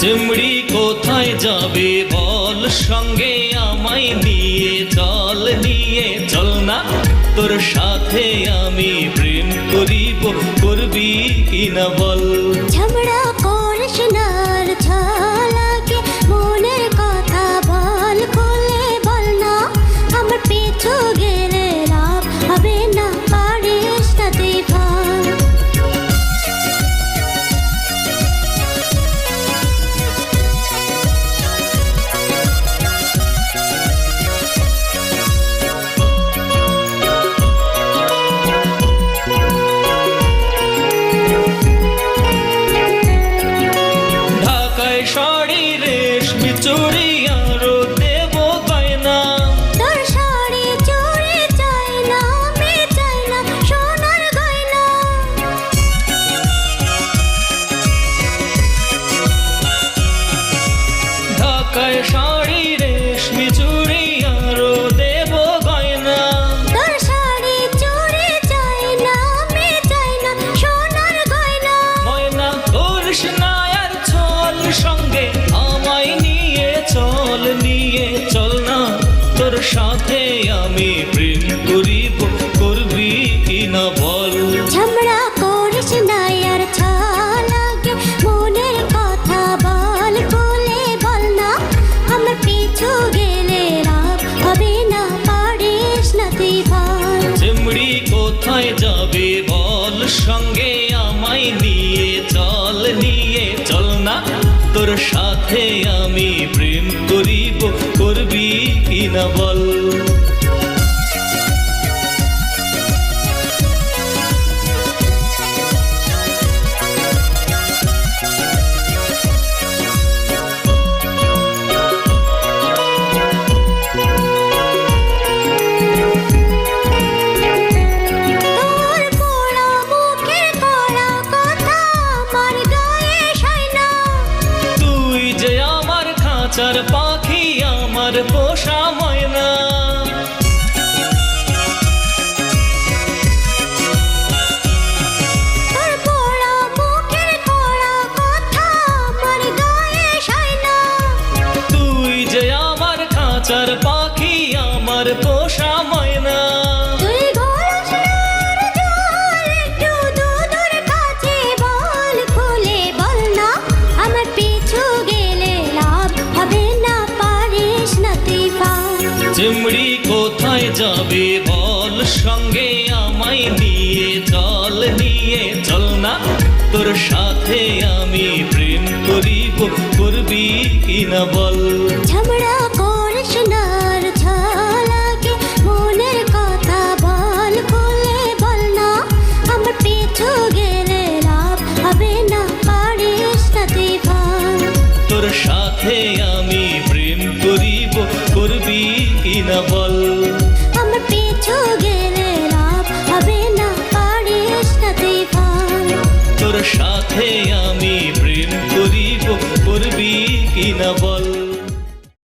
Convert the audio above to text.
চিমড়ি কোথায় যাবে? বল, সঙ্গে আমায় নিয়ে চল নিয়ে চল না। তোর সাথে আমি প্রেম করিব, করবি কিনা বল? শাড়ি রেশমি চুড়ি আরও দেব গয়না। তোর শাড়ি চুড়ি চাই না আমি চাই না সোনার গয়না। ময়না করিস না আর চল সঙ্গে আমায় নিয়ে চল নিয়ে চল না। তোর সাথে আমি প্রেম করিব করবি কিনা বল? তোর সাথে আমি প্রেম করিব করবি কিনা বল? খাঁচার পাখি আমার পোষা ময়না। তুই যে আমার খাঁচার পাখি আমার পোষা চিমড়ি কোথায় যাবে? বল সঙ্গে আমায় নিয়ে চল নিয়ে চল না। তোর সাথে আমি প্রেম করিব করবি কিনা বল? ঝগড়া করিস না। আর কিনা বল। আমার পিছু গেলে লাভ হবে না পারিস না তুই তোর সাথে আমি